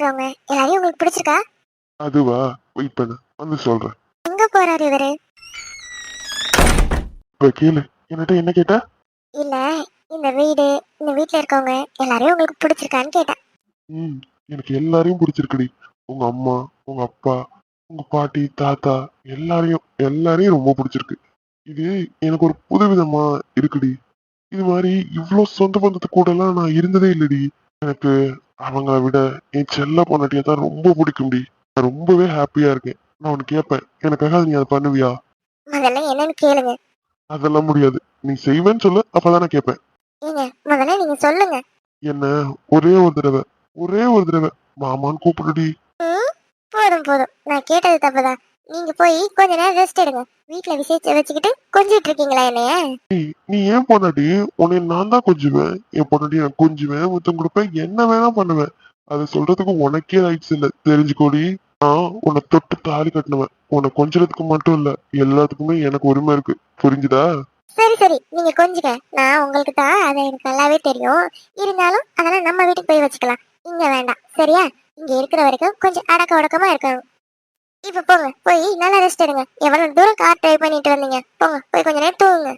இருக்கிறவங்க எல்லாரையும் உங்களுக்கு பிடிச்சிருக்கா? அதுவா? வெயிட் பண்ணு. வந்து சொல்றேன். எங்க போறாரு இவரு? இப்ப கேளு. என்கிட்ட என்ன கேட்ட? இல்ல இந்த வீடு இந்த வீட்ல இருக்கவங்க எல்லாரையும் உங்களுக்கு பிடிச்சிருக்கான்னு கேட்டேன். ம் எனக்கு எல்லாரையும் பிடிச்சிருக்குடி. உங்க அம்மா உங்க அப்பா உங்க பாட்டி தாத்தா எல்லாரையும் எல்லாரையும் ரொம்ப பிடிச்சிருக்கு. இது எனக்கு ஒரு புதுவிதமா இருக்குடி. இது மாதிரி இவ்வளோ சொந்த பந்தத்து கூட எல்லாம் நான் இருந்ததே இல்லடி. எனக்கு அவங்கள விட என் செல்ல பொண்டாட்டியை தான் ரொம்ப பிடிக்கும்டி. நான் ரொம்பவே ஹாப்பியா இருக்கேன். நான் உனக்கு கேட்பேன் எனக்காக நீ அதை பண்ணுவியா? முதல்ல என்னன்னு கேளுங்க. அதெல்லாம் முடியாது. நீ செய்வேன்னு சொல்லு அப்பதான் நான் கேட்பேன் ஏங்க முதல்ல நீங்க சொல்லுங்க. என்ன? ஒரே ஒரு தடவை. ஒரே ஒரு தடவை. மாமான்னு கூப்பிடுடி. போதும் போதும். நான் கேட்டது தப்புதான். நீங்க போய் கொஞ்ச நேரம் ரெஸ்ட் எடுங்க. வீட்ல விசேஷத்தை வச்சுக்கிட்டு கொஞ்சிட்டு இருக்கீங்களா என்னைய? நீ ஏன் பொண்டாட்டி? உன்னை நான் தான் கொஞ்சுவேன். என் பொண்டாட்டி நான் கொஞ்சுவேன். முத்தம் கொடுப்பேன். என்ன வேணா பண்ணுவேன். அதை சொல்றதுக்கு உனக்கே ரைட்ஸ் இல்ல. தெரிஞ்சுக்கோடி. நான் உன்னை தொட்டு தாலி கட்டினவன். உன்னை கொஞ்சறதுக்கு மட்டும் இல்ல. எல்லாத்துக்குமே எனக்கு உரிமை இருக்கு. புரிஞ்சுதா? சரி சரி. நீங்க கொஞ்சுங்க. நான் உங்களுக்கு தான். அது எனக்கு நல்லாவே தெரியும். இருந்தாலும் அதெல்லாம் நம்ம வீட்டுக்கு போய் வச்சுக்கலாம். இங்க வேண்டாம். சரியா? இங்க இருக்கிற வரைக்கும் கொஞ்சம் அடக்க ஒடக்கமா இருக்கணும். இப்ப போங்க போய் நல்லா ரெஸ்ட் எடுங்க. எவ்வளவு தூரம் கார் டிரைவ் பண்ணிட்டு வந்தீங்க? போங்க போய் கொஞ்ச நேரம் தூங்குங்க.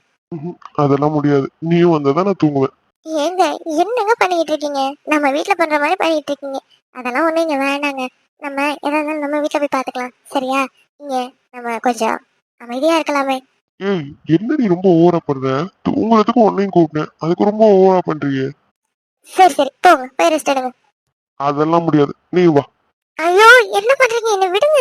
அதெல்லாம் முடியாது. நீயும் வந்தாதான் நான் தூங்குவேன். ஏங்க என்னங்க பண்ணிட்டு இருக்கீங்க? நம்ம வீட்ல பண்ற மாதிரி பண்ணிட்டு இருக்கீங்க. அதெல்லாம் ஒண்ணும் இங்க வேண்டாங்க. நம்ம எதா இருந்தாலும் நம்ம வீட்ல போய் பாத்துக்கலாம். சரியா? இங்க நம்ம கொஞ்சம் அமைதியா இருக்கலாமே. ஏய் என்ன நீ ரொம்ப ஓவரா பண்ற தூங்குறதுக்கு உன்னையும் கூப்பிட்டேன். அதுக்கு ரொம்ப ஓவரா பண்றியே சரி சரி. போங்க போய் ரெஸ்ட் எடுங்க. அதெல்லாம் முடியாது. நீ வா. ஐயோ என்ன பண்றீங்க? என்ன விடுங்க.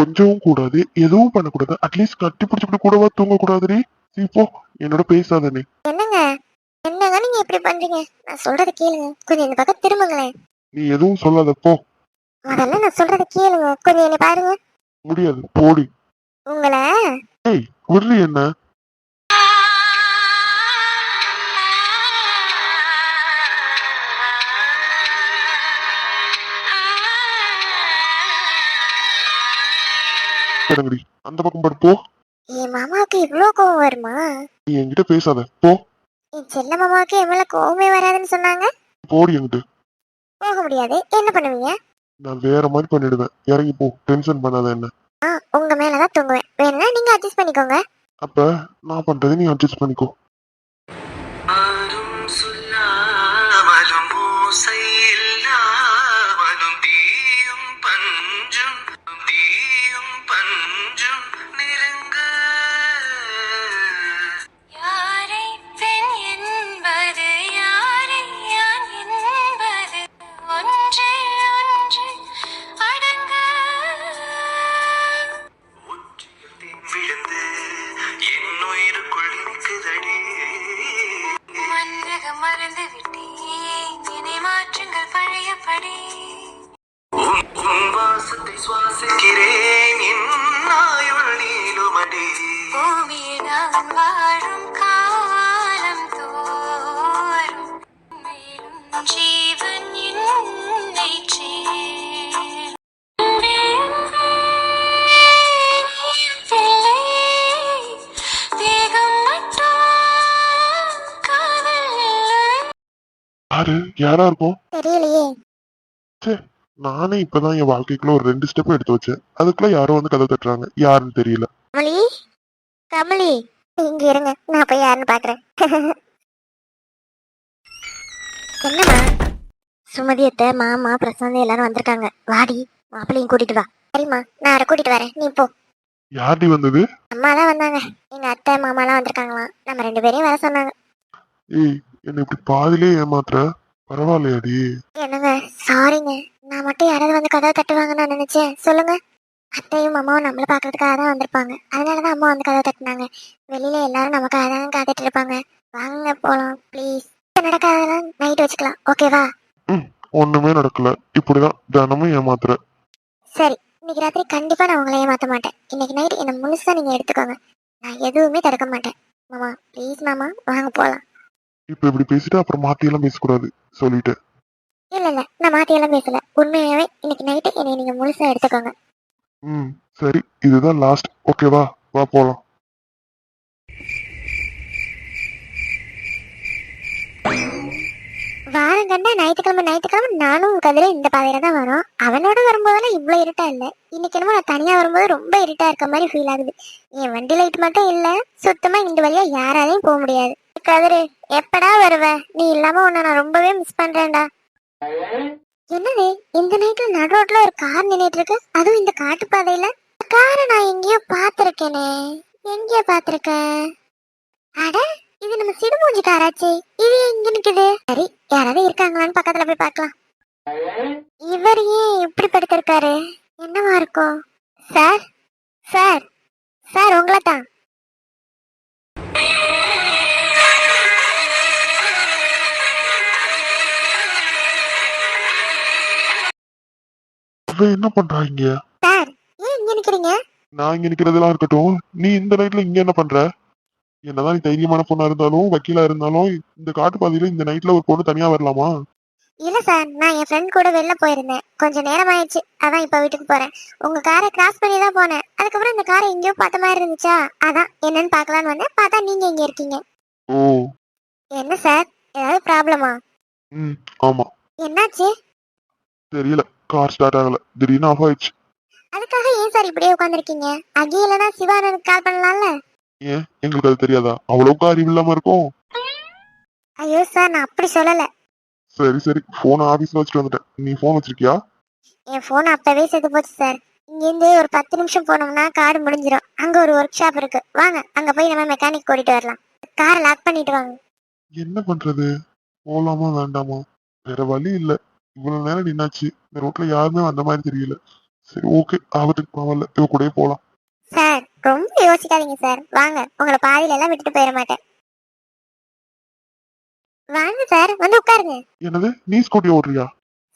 கொஞ்சவும் கூடாது எதுவும் பண்ணக்கூடாது. அட்லீஸ்ட் கட்டி பிடிச்சிட்டு கூடவா தூங்க கூடாதுடி சீ போ. என்னோட பேசாத நீ. என்னங்க? என்னங்க நீங்க இப்படி பண்றீங்க? நான் சொல்றத கேளுங்க. கொஞ்சம் இந்த பக்கம் திரும்புங்களேன். நீ எதுவும் சொல்லாத போ. முதல்ல நான் சொல்றத கேளுங்க. கொஞ்சம் என்ன பாருங்க. முடியாது. போடி. உங்களை? ஏய் விடுறி என்ன? இறங்குடி அந்த பக்கம் பாரு போ. என் மாமாவுக்கு இவ்ளோ கோவம் வருமா? நீ என்கிட்ட பேசாத போ. என் செல்ல மாமாவுக்கு மேல கோவமே வராதுன்னு சொன்னாங்க? போடி என்கிட்ட. போக முடியாது. என்ன பண்ணுவீங்க? நான் வேற மாதிரி பண்ணிடுவேன். இறங்கி போ. டென்ஷன் பண்ணாத என்ன. ஆ உங்க மேலதான் தூங்குவேன். வேணும்னா நீங்க அட்ஜஸ்ட் பண்ணிக்கோங்க. அப்ப நான் பண்றதை நீ அட்ஜஸ்ட் பண்ணிக்கோ. யாரு? யாரா இருக்கும் தெரியலையே. நானே இப்பதான் என் வாழ்க்கைக்குள்ள ஒரு ரெண்டு ஸ்டெப் எடுத்து வச்சேன். அதுக்குள்ள யாரோ வந்து கதை தட்டுறாங்க. யாருன்னு தெரியல. கமலி? கமலி? இங்க இருங்க நான் போய் யாருன்னு பாக்குறேன். என்னம்மா? சுமதி அத்தை மாமா பிரசாந்த் எல்லாரும் வந்திருக்காங்க. வாடி மாப்பிள்ளையும் கூட்டிட்டு வா. சரிம்மா நான் அவரை கூட்டிட்டு வரேன். நீ போ. யார்டி வந்தது? அம்மாலாம் வந்தாங்க. எங்க அத்தை மாமாலாம் வந்திருக்காங்களாம். நம்ம ரெண்டு பேரையும் வர சொன்னாங்க. ஏய் என்னை இப்படி பாதிலே ஏமாத்துற? பரவாயில்லையாடி. என்னங்க சாரிங்க நான் மட்டும் யாராவது வந்து கதவை தட்டுவாங்கன்னு நான் நினைச்சேன். சொல்லுங்க. அத்தையும் அம்மாவும் நம்மள பாக்குறதுக்காக தான் வந்திருப்பாங்க. அதனாலதான் அம்மா வந்து கதவை தட்டினாங்க. வெளியில எல்லாரும் நமக்காக தான் காத்துட்டு இருப்பாங்க. வாங்க போலாம் ப்ளீஸ் நடக்காதெல்லாம் நைட் வச்சுக்கலாம். ஓகேவா ஒண்ணுமே நடக்கல. இப்படிதான் தினமும் ஏமாத்துற. சரி இன்னைக்கு ராத்திரி கண்டிப்பா நான் உங்களை ஏமாத்த மாட்டேன். இன்னைக்கு நைட் என்ன முழுசா நீங்க எடுத்துக்கோங்க. நான் எதுவுமே தடுக்க மாட்டேன். மாமா ப்ளீஸ் மாமா வாங்க போலாம். இப்ப இப்படி பேசிட்டு அப்புறம் மாத்தி எல்லாம் பேசக்கூடாது சொல்லிட்டேன். இல்ல இல்ல நான் மாத்தியெல்லாம் பேசல. உண்மையாவே இன்னைக்கு நைட்டு என்னை நீங்க முழுசா எடுத்துக்கோங்க. ம் சரி. இதுதான் லாஸ்ட் ஓகேவா வா. போலாம். வாரம் கண்டா ஞாயிற்றுக்கிழமை ஞாயிற்றுக்கிழமை நானும் கதிர இந்த பாதையில தான் வரோம். அவனோட வரும்போதெல்லாம் இவ்வளோ இருட்டா இல்லை. இன்னைக்கு என்னமோ நான் தனியா வரும்போது ரொம்ப இருட்டா இருக்க மாதிரி ஃபீல் ஆகுது. என் வண்டி லைட் மட்டும் இல்லை. சுத்தமா இந்த வழியா யாராலையும் போக முடியாது. கதிரு எப்படா வருவ? நீ இல்லாம உன்னை நான் ரொம்பவே மிஸ் பண்றேன்டா. என்னது இந்த நைட்ல நடு ரோட்ல ஒரு கார் நின்னுட்டு இருக்கு அதுவும் இந்த காட்டு பாதையில காரை நான் எங்கேயோ பாத்திருக்கேனே எங்கேயோ பாத்திருக்க அட இது நம்ம சிடுமூஞ்சி காராச்சே இது எங்க நிக்குது? சரி யாராவது இருக்காங்களான்னு பக்கத்துல போய் பார்க்கலாம். இவர் ஏன் இப்படி படுத்திருக்காரு? என்னவா இருக்கும்? சார் சார் சார் உங்களை தான் இவன் என்ன பண்றா இங்க சார் ஏன் இங்க நிக்கிறீங்க? நான் இங்க நிக்கிறதெல்லாம் இருக்கட்டும். நீ இந்த நைட்ல இங்க என்ன பண்ற? என்னதான் நீ தைரியமான பொண்ணா இருந்தாலும் வக்கீலா இருந்தாலும் இந்த காட்டுப்பாதையில இந்த நைட்ல ஒரு பொண்ணு தனியா வரலாமா? இல்ல சார் நான் என் ஃப்ரெண்ட் கூட வெளில போயிருந்தேன். கொஞ்சம் நேரம் ஆயிடுச்சு. அதான் இப்ப வீட்டுக்கு போறேன். உங்க காரை கிராஸ் பண்ணி தான் போனேன். அதுக்கப்புறம் இந்த காரை எங்கேயோ பார்த்த மாதிரி இருந்துச்சா? அதான் என்னன்னு பார்க்கலான்னு வந்தேன். பார்த்தா நீங்க இங்க இருக்கீங்க. ஓ. என்ன சார்? ஏதாவது ப்ராப்ளமா ம் ஆமா. என்னாச்சு? தெரியல. கார் ஸ்டார்ட் ஆகல. திடீர்னு ஆஃப் ஆயிடுச்சு. அதுக்காக ஏன் சார் இப்படியே உட்காந்துருக்கீங்க அங்கே இல்லைன்னா சிவானனுக்கு கால் பண்ணலாம்ல? ஏன்? எங்களுக்கு அது தெரியாதா? அவ்வளவுக்கு அறிவு இல்லாம இருக்கும். ஐயோ சார் நான் அப்படி சொல்லல. சரி சரி. போன் ஆபீஸ்ல வச்சுட்டு வந்துட்டேன். நீ போன் வச்சிருக்கியா? என் ஃபோன் அப்பவே செத்து போச்சு சார். இங்கேருந்து ஒரு பத்து நிமிஷம் போனோம்னா காடு முடிஞ்சிடும் அங்க ஒரு ஒர்க் ஷாப் இருக்கு. வாங்க அங்க போய் நம்ம மெக்கானிக் கூட்டிட்டு வரலாம். காரை லாக் பண்ணிட்டு வாங்க. என்ன பண்றது? போலாமா வேண்டாமா? வேற வழி இல்ல. இவ்வளவு நேரம் நின்னாச்சு. இந்த ரோட்ல யாருமே வந்த மாதிரி தெரியல. சரி ஓகே ஆபத்துக்கு போகல இவ கூடயே போலாம். சார் ரொம்ப யோசிக்காதீங்க சார் வாங்க. உங்களை பாதியில எல்லாம் விட்டுட்டு போயிட மாட்டேன். வாங்க சார் வந்து உட்காருங்க. என்னது? நீ ஸ்கூட்டி ஓட்டுறியா?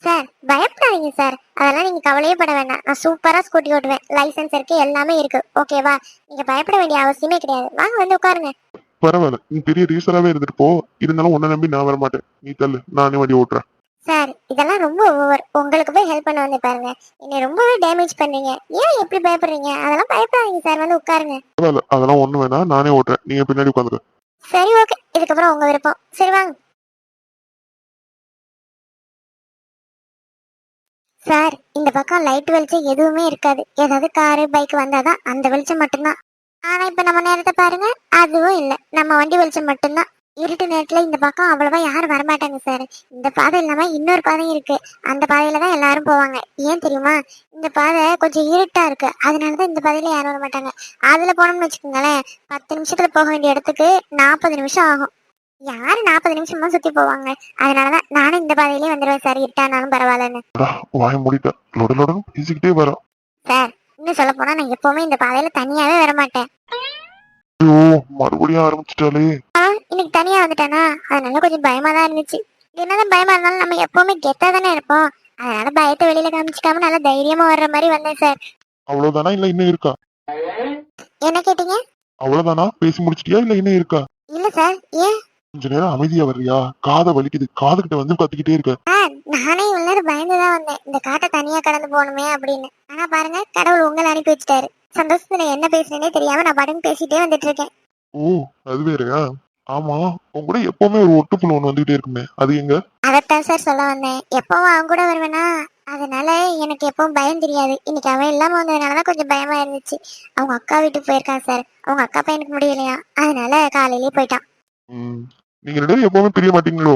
சார் பயப்படாதீங்க சார் அதெல்லாம் நீங்க கவலையே பட வேண்டாம். நான் சூப்பரா ஸ்கூட்டி ஓட்டுவேன். லைசென்ஸ் இருக்கு எல்லாமே இருக்கு. ஓகேவா நீங்க பயப்பட வேண்டிய அவசியமே கிடையாது. வாங்க வந்து உட்காருங்க. பரவாயில்ல. நீ பெரிய ரீசராவே இருந்துட்டு போ. இருந்தாலும் உன்னை நம்பி நான் வர மாட்டேன் நீ தள்ளு. நானே வண்டி ஓட்டுறேன். சார் இதெல்லாம் ரொம்ப ஓவர் உங்களுக்கு போய் ஹெல்ப் பண்ண வந்து பாருங்க. என்னை ரொம்பவே டேமேஜ் பண்றீங்க ஏன் எப்படி பயப்படுறீங்க? அதெல்லாம் பயப்படாதீங்க சார். வந்து உட்காருங்க. அதெல்லாம் ஒண்ணு வேணாம் நானே ஓட்டுறேன். நீங்க பின்னாடி உட்காந்துரு சரி ஓகே இதுக்கப்புறம் உங்க விருப்பம். சரி வாங்க. சார் இந்த பக்கம் லைட் வெளிச்சம் எதுவுமே இருக்காது. ஏதாவது காரு பைக் வந்தாதான் அந்த வெளிச்சம் மட்டும்தான். ஆனா இப்ப நம்ம நேரத்தை பாருங்க. அதுவும் இல்ல. நம்ம வண்டி வெளிச்சம் மட்டும்தான். இருட்டு நேரத்துல இந்த பக்கம் அவ்வளவா யாரும் வரமாட்டாங்க சார் இந்த பாதை இல்லாம இன்னொரு பாதையும் இருக்கு. அந்த பாதையில தான் எல்லாரும் போவாங்க. ஏன் தெரியுமா? இந்த பாதை கொஞ்சம் இருட்டா இருக்கு. அதனாலதான் இந்த பாதையில யாரும் வர மாட்டாங்க அதுல போனோம்னு வச்சுக்கோங்களேன் பத்து நிமிஷத்துல போக வேண்டிய இடத்துக்கு நாற்பது நிமிஷம் ஆகும். யாரு நாற்பது நிமிஷமா சுத்தி போவாங்க? அதனாலதான் நானும் இந்த பாதையிலே வந்துடுவேன் சார் இருட்டானாலும் பரவாயில்லன்னு. வாய பேசிக்கிட்டே வரோம் சார் இன்னும் சொல்ல போனா நான் எப்பவுமே இந்த பாதையில தனியாவே வர மாட்டேன் ஐயோ மறுபடியும் ஆரம்பிச்சிட்டாலே. தனியா வந்துட்டேனா? அதனால கொஞ்சம் பயமா தான் இருந்துச்சு. என்னதான் பயமா இருந்தாலும் நம்ம எப்பவுமே கெத்தா தானே இருப்போம். அதனால பயத்தை வெளியில காமிச்சிக்காம நல்லா தைரியமா வர்ற மாதிரி வந்தேன் சார். அவ்வளவுதானா இல்ல இன்னும் இருக்கா? என்ன கேட்டீங்க? அவ்வளவுதானா? பேசி முடிச்சிட்டியா இல்ல இன்னும் இருக்கா? இல்ல சார். ஏன்? கொஞ்ச நேரம் அமைதியா வர்றியா? காதை வலிக்குது. காதுகிட்ட வந்து கத்திக்கிட்டே இருக்க. நானே இவ்வளவு பயந்துதான் வந்தேன். இந்த காட்டை தனியா கடந்து போகணுமே அப்படின்னு. ஆனா பாருங்க கடவுள் உங்களை அனுப்பி வச்சுட்டாரு. சந்தோஷத்துல என்ன பேசுறேனே தெரியாம நான் படம் பேசிட்டே வந்துட்டு இருக்கேன். ஓ அது வேறயா? ஆமா உன் கூட எப்பவுமே ஒரு ஒட்டுப்புழு ஒண்ணு வந்துகிட்டே இருக்குமே. அது எங்க? அதைத்தான் சார் சொல்ல வந்தேன். எப்பவும் அவன் கூட வருவேனா? அதனால எனக்கு எப்பவும் பயம் தெரியாது. இன்னைக்கு அவன் இல்லாம வந்ததுனாலதான் கொஞ்சம் பயமா இருந்துச்சு. அவங்க அக்கா வீட்டுக்கு போயிருக்கான் சார் அவங்க அக்கா பையனுக்கு முடியலையா? அதனால காலையிலேயே போயிட்டான். ம், நீங்க ரெண்டு பேரும் எப்பவுமே பிரிய மாட்டீங்களோ?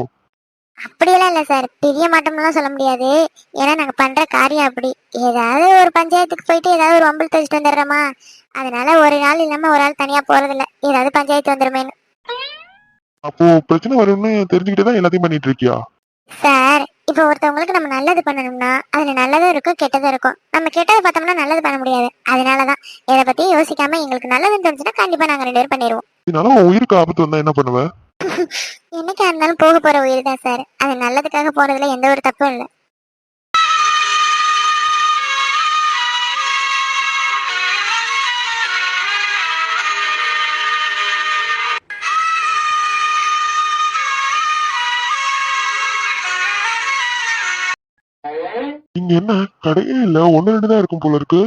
அப்படியெல்லாம் இல்ல சார் பெரிய மாட்டம்லாம் சொல்ல முடியாது. ஏன்னா நாங்க பண்ற காரியம் அப்படி. ஏதாவது ஒரு பஞ்சாயத்துக்கு போயிட்டு ஏதாவது ஒரு வம்பல் தச்சுட்டு வந்துடுறோமா? அதனால ஒரு நாள் இல்லாம ஒரு ஆள் தனியா போறதில்ல. ஏதாவது பஞ்சாயத்து வந்துருமேன்னு. அப்போ பிரச்சனை வரும்னு தெரிஞ்சுக்கிட்டே தான் எல்லாத்தையும் பண்ணிட்டு இருக்கியா? சார் இப்போ ஒருத்தவங்களுக்கு நம்ம நல்லது பண்ணணும்னா அதுல நல்லதும் இருக்கும் கெட்டதும் இருக்கும் நம்ம கெட்டதை பார்த்தோம்னா நல்லது பண்ண முடியாது. அதனாலதான் இதை பத்தி யோசிக்காம எங்களுக்கு நல்லதுன்னு தெரிஞ்சுன்னா கண்டிப்பா நாங்க ரெண்டு பேரும் பண்ணிடுவோம் இதனால உன் உயிருக்கு ஆபத்து வந்தா என்ன பண்ணுவ? என்னைக்கா இருந்தாலும் போக போற உயிர் தான் சார். அது நல்லதுக்காக போறதுல எந்த ஒரு தப்பும் இல்லை. இங்க என்ன? கடையே இல்ல. ஒண்ணு ரெண்டு தான் இருக்கும் போல இருக்கு.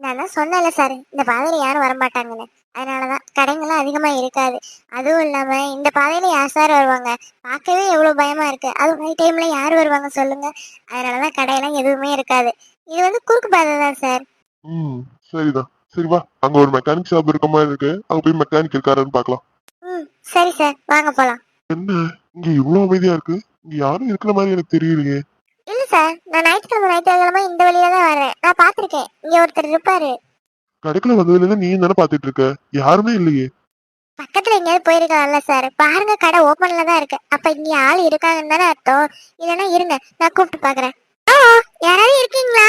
நான் தான் சொன்னேன்ல சார் இந்த பாதையில யாரும் வரமாட்டாங்கன்னு. அதனாலதான் கடைங்கெல்லாம் அதிகமா இருக்காது. அதுவும் இல்லாம இந்த பாதையில யார் சார் வருவாங்க? பார்க்கவே எவ்வளவு பயமா இருக்கு. அதுவும் நைட் டைம்ல யார் வருவாங்க சொல்லுங்க. அதனாலதான் கடையெல்லாம் எதுவுமே இருக்காது. இது வந்து குறுக்கு பாதை தான் சார் ம் சரிதான். சரி வா. அங்க ஒரு மெக்கானிக் ஷாப் இருக்க மாதிரி இருக்கு. அங்க போய் மெக்கானிக் இருக்காருன்னு பார்க்கலாம். ம் சரி சார் வாங்க போலாம். என்ன? இங்க இவ்வளவு அமைதியா இருக்கு. இங்க யாரும் இருக்கிற மாதிரி எனக்கு தெரியலையே. சார் நான் ஞாயிற்றுக்கிழமை ஞாயிற்றுக்கிழமை இந்த வழியா தான் வரேன் நான் பார்த்திருக்கேன். இங்க ஒருத்தர் இருப்பாரு. கடைக்குள்ள வந்ததுல இருந்து நீ தானே பாத்துட்டு இருக்க யாருமே இல்லையே. பக்கத்துல எங்கேயாவது போயிருக்கலாம்ல சார். பாருங்க கடை ஓப்பன்ல தான் இருக்கு. அப்ப இங்க ஆள் இருக்காங்கன்னு தானே அர்த்தம். இல்லைன்னா இருங்க நான் கூப்பிட்டு பாக்குறேன் ஓ யாராவது இருக்கீங்களா?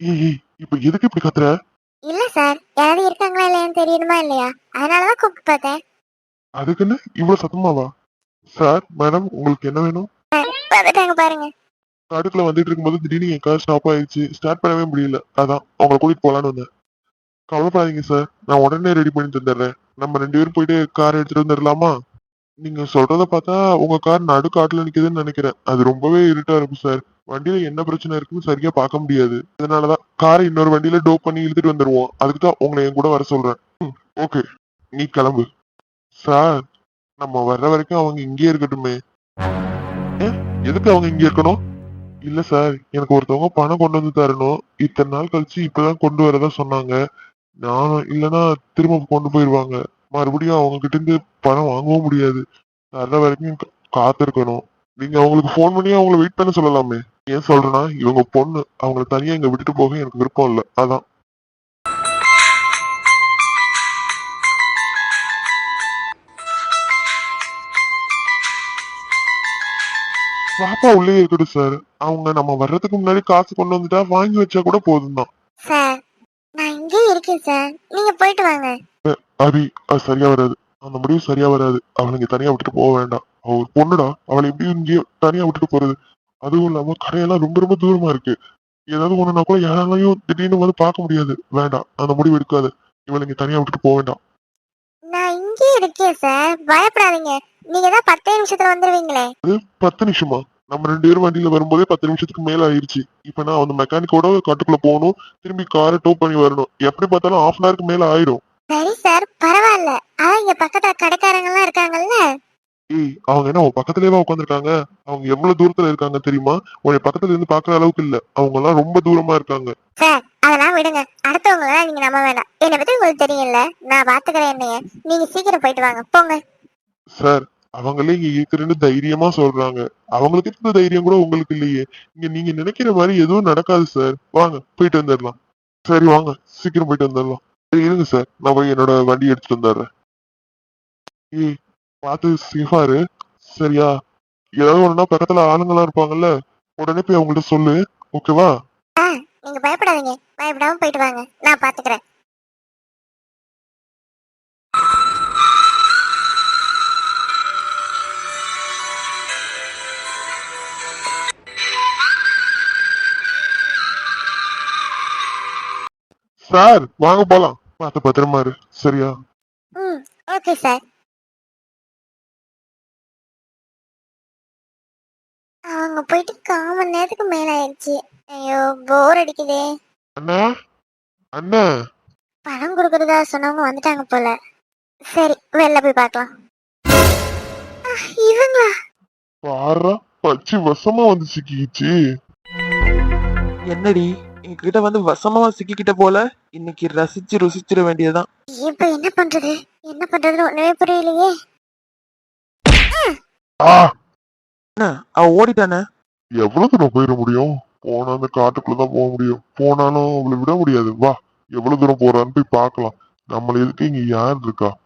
ஏய், இப்ப எதுக்கு இப்படி கத்துற? இல்ல சார் யாராவது இருக்காங்களா இல்லையான்னு தெரியணுமா இல்லையா? அதனாலதான் கூப்பிட்டு பார்த்தேன். அதுக்குன்னு இவ்வளவு சத்தமாவா சார் மேடம் உங்களுக்கு என்ன வேணும்? வந்துட்டாங்க பாருங்க. அடுக்கல வந்துட்டு இருக்கும்போது திடீர்னு என் கார் ஸ்டாப் ஆயிடுச்சு. ஸ்டார்ட் பண்ணவே முடியல. அதான் உங்களை கூட்டிட்டு போலான்னு வந்தேன். கவலைப்படாதீங்க சார் நான் உடனே ரெடி பண்ணி தந்துடுறேன் நம்ம ரெண்டு பேரும் போயிட்டு கார் எடுத்துட்டு வந்துடலாமா? நீங்க சொல்றத பார்த்தா உங்க கார் நடு காட்டுல நிக்குதுன்னு நினைக்கிறேன். அது ரொம்பவே இருட்டா இருக்கும் சார் வண்டியில என்ன பிரச்சனை இருக்குன்னு சரியா பார்க்க முடியாது. அதனாலதான் காரை இன்னொரு வண்டியில டோப் பண்ணி இழுத்துட்டு வந்துருவோம். அதுக்கு தான் உங்களை என் கூட வர சொல்றேன். ஓகே நீ கிளம்பு. சார் நம்ம வர்ற வரைக்கும் அவங்க இங்கேயே இருக்கட்டுமே. எதுக்கு அவங்க இங்க இருக்கணும்? இல்ல சார் எனக்கு ஒருத்தவங்க பணம் கொண்டு வந்து தரணும். இத்தனை நாள் கழிச்சு இப்பதான் கொண்டு வரதா சொன்னாங்க. நானும் இல்லைன்னா திரும்ப கொண்டு போயிருவாங்க மறுபடியும் அவங்க கிட்ட இருந்து பணம் வாங்கவும் முடியாது. தர்ற வரைக்கும் காத்திருக்கணும். நீங்க அவங்களுக்கு ஃபோன் பண்ணி அவங்கள வெயிட் பண்ண சொல்லலாமே. ஏன் சொல்றேன்னா இவங்க பொண்ணு அவங்கள தனியா இங்க விட்டுட்டு போக எனக்கு விருப்பம் இல்லை. அதான். பாப்பா உள்ளே இருக்கட்டும் சார் அவங்க நம்ம வர்றதுக்கு முன்னாடி காசு கொண்டு வந்துட்டா வாங்கி வச்சா கூட போதும் தான் சார் நான் இங்கே இருக்கேன் சார் நீங்க போயிட்டு வாங்க. அபி அது சரியா வராது. அந்த முடிவு சரியா வராது. அவளை இங்க தனியா விட்டுட்டு போக வேண்டாம். அவ ஒரு பொண்ணுடா. அவளை எப்படி இங்கேயே தனியா விட்டுட்டு போறது? அதுவும் இல்லாம கடையெல்லாம் ரொம்ப ரொம்ப தூரமா இருக்கு. ஏதாவது ஒண்ணுனா கூட யாராலையும் திடீர்னு வந்து பார்க்க முடியாது. வேண்டாம். அந்த முடிவு எடுக்காது. இவளை இங்க தனியா விட்டுட்டு போக வேண்டாம். நான் இங்கே இருக்கேன் சார் பயப்படாதீங்க. நீங்க தான் பத்தே நிமிஷத்துல வந்துருவீங்களே. பத்து நிமிஷமா? நம்ம ரெண்டு பேரும் வண்டியில வரும்போதே பத்து நிமிஷத்துக்கு மேல ஆயிருச்சு. இப்ப நான் அந்த மெக்கானிக்கோட காட்டுக்குள்ள போகணும் திரும்பி காரை டோ பண்ணி வரணும். எப்படி பார்த்தாலும் ஹாஃப் அன் ஹவருக்கு மேல ஆயிரும். சரி சார் பரவாயில்ல. அதான் இங்க பக்கத்துல கடைக்காரங்க எல்லாம் இருக்காங்கல்ல? ஏய் அவங்க என்ன உன் பக்கத்துலயே உட்காந்துருக்காங்க அவங்க எவ்வளவு தூரத்துல இருக்காங்க தெரியுமா? உன்னை பக்கத்துல இருந்து பாக்குற அளவுக்கு இல்ல. அவங்க எல்லாம் ரொம்ப தூரமா இருக்காங்க. சார் அதெல்லாம் விடுங்க. அடுத்தவங்கள நீங்க நம்ப வேண்டாம் என்னை பத்தி உங்களுக்கு தெரியும்ல? நான் பாத்துக்கிறேன் என்னைய. நீங்க சீக்கிரம் போயிட்டு வாங்க. போங்க. சார் அவங்களே இங்க இருக்கிறேன்னு தைரியமா சொல்றாங்க. அவங்களுக்கு இருந்த தைரியம் கூட உங்களுக்கு இல்லையே. இங்க நீங்க நினைக்கிற மாதிரி எதுவும் நடக்காது சார் வாங்க போயிட்டு வந்துடலாம் சரி வாங்க. சீக்கிரம் போயிட்டு வந்துடலாம் சரி இருங்க சார் நான் போய் என்னோட வண்டி எடுத்துட்டு வந்துடுறேன் ஏய் பார்த்து சேஃபா சரியா? ஏதாவது ஒண்ணுனா பக்கத்துல ஆளுங்களா இருப்பாங்கல்ல. உடனே போய் அவங்கள்ட்ட சொல்லு. ஓகேவா நீங்க பயப்படாதீங்க. பயப்படாம போயிட்டு வாங்க. நான் பாத்துக்கிறேன். சார் வாங்க போலாம். பார்த்து பத்திரமா இரு. சரியா? ம் ஓகே சார். அவங்க போயிட்டு கால் மணி நேரத்துக்கு மேல ஆயிடுச்சு. ஐயோ போர் அடிக்குதே. அண்ணா? அண்ணா? பணம் கொடுக்கறதா சொன்னவங்க வந்துட்டாங்க போல. சரி வெளில போய் பார்க்கலாம். ஆ, இவங்களா? பாரா பச்சை வசமா வந்து சிக்கிச்சு என்னடி எங்ககிட்ட வந்து வசமா சிக்கிக்கிட்ட போல? இன்னைக்கு ரசிச்சு ருசிச்சிட வேண்டியதுதான். இப்ப என்ன பண்றது? என்ன பண்றதுன்னு ஒண்ணுமே புரியலையே. ஆ. என்ன அவ ஓடிட்டானே? எவ்வளவு தூரம் போயிட முடியும்? போனா அந்த காட்டுக்குள்ளதான் போக முடியும். போனாலும் அவளை விட முடியாது. வா எவ்வளவு தூரம் போறான்னு போய் பார்க்கலாம். நம்மள எதுக்கு இங்க யார் இருக்கா?